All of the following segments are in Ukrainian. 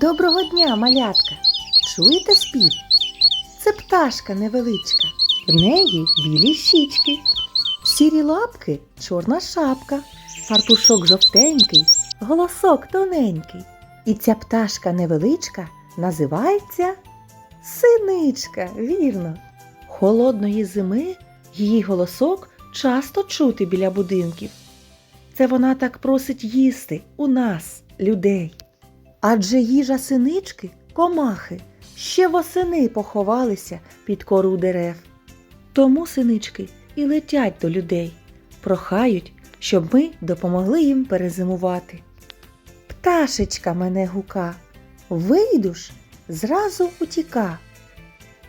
Доброго дня, малятка! Чуєте спів? Це пташка невеличка. В неї білі щічки, сірі лапки, чорна шапка, фартушок жовтенький, голосок тоненький. І ця пташка невеличка називається синичка, вірно. Холодної зими її голосок часто чути біля будинків. Це вона так просить їсти у нас, людей. Адже їжа синички комахи ще восени поховалися під кору дерев. Тому синички і летять до людей, прохають, щоб ми допомогли їм перезимувати. Пташечка мене гука, вийду ж, зразу утіка.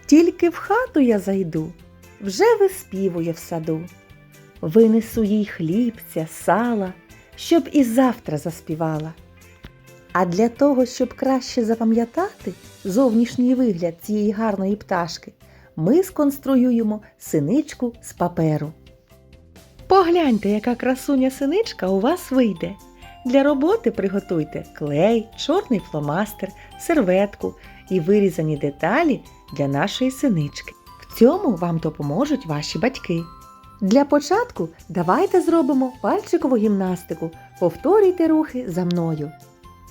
Тільки в хату я зайду, вже виспівує в саду. Винесу їй хлібця, сала, щоб і завтра заспівала. А для того, щоб краще запам'ятати зовнішній вигляд цієї гарної пташки, ми сконструюємо синичку з паперу. Погляньте, яка красуня синичка у вас вийде. Для роботи приготуйте клей, чорний фломастер, серветку і вирізані деталі для нашої синички. В цьому вам допоможуть ваші батьки. Для початку давайте зробимо пальчикову гімнастику. Повторюйте рухи за мною.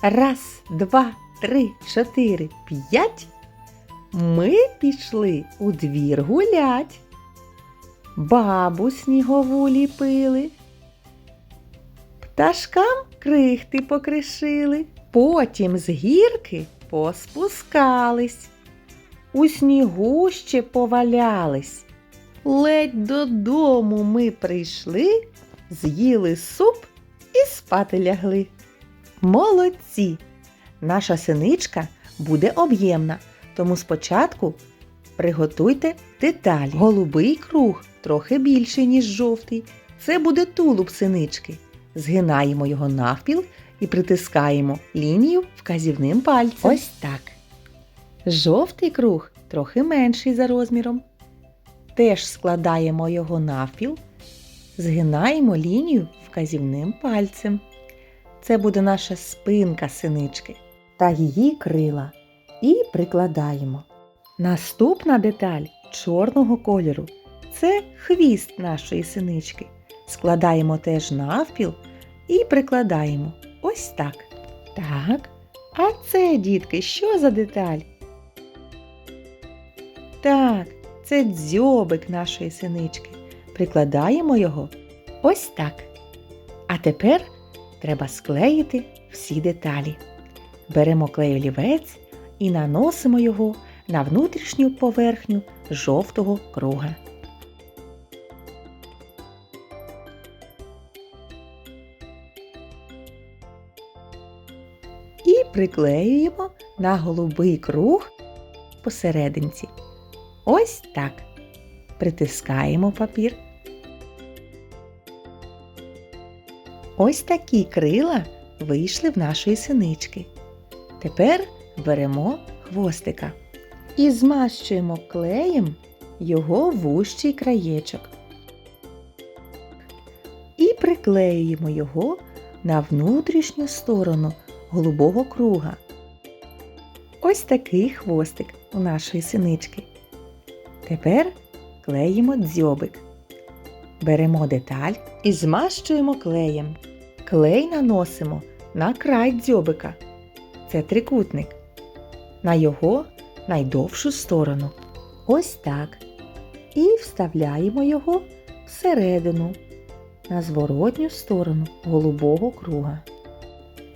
Раз, два, три, чотири, п'ять. Ми пішли у двір гулять. Бабу снігову ліпили. Пташкам крихти покришили. Потім з гірки поспускались. У снігу ще повалялись. Ледь додому ми прийшли, з'їли суп і спати лягли. Молодці! Наша синичка буде об'ємна, тому спочатку приготуйте деталі. Голубий круг трохи більший, ніж жовтий. Це буде тулуб синички. Згинаємо його навпіл і притискаємо лінію вказівним пальцем. Ось так. Жовтий круг трохи менший за розміром. Теж складаємо його навпіл, згинаємо лінію вказівним пальцем. Це буде наша спинка синички та її крила. І прикладаємо. Наступна деталь чорного кольору це хвіст нашої синички. Складаємо теж навпіл і прикладаємо. Ось так. Так. А це, дітки, що за деталь? Так, це дзьобик нашої синички. Прикладаємо його ось так. А тепер треба склеїти всі деталі. Беремо клей олівець і наносимо його на внутрішню поверхню жовтого круга. І приклеюємо на голубий круг посерединці. Ось так. Притискаємо папір. Ось такі крила вийшли в нашої синички. Тепер беремо хвостика і змащуємо клеєм його вущий краєчок. І приклеюємо його на внутрішню сторону голубого круга. Ось такий хвостик у нашої синички. Тепер клеїмо дзьобик. Беремо деталь і змащуємо клеєм. Клей наносимо на край дзьобика. Це трикутник. На його найдовшу сторону. Ось так. І вставляємо його всередину на зворотню сторону голубого круга.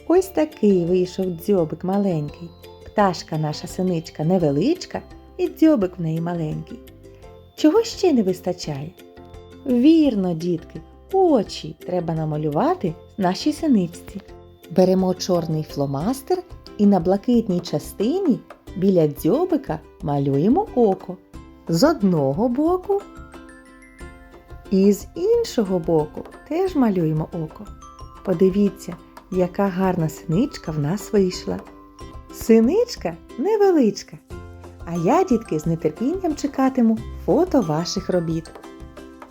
Ось такий вийшов дзьобик маленький. Пташка наша синичка невеличка і дзьобик в неї маленький. Чого ще не вистачає? Вірно, дітки, очі треба намалювати нашій синичці. Беремо чорний фломастер і на блакитній частині біля дзьобика малюємо око. З одного боку і з іншого боку теж малюємо око. Подивіться, яка гарна синичка в нас вийшла. Синичка невеличка. А я, дітки, з нетерпінням чекатиму фото ваших робіт.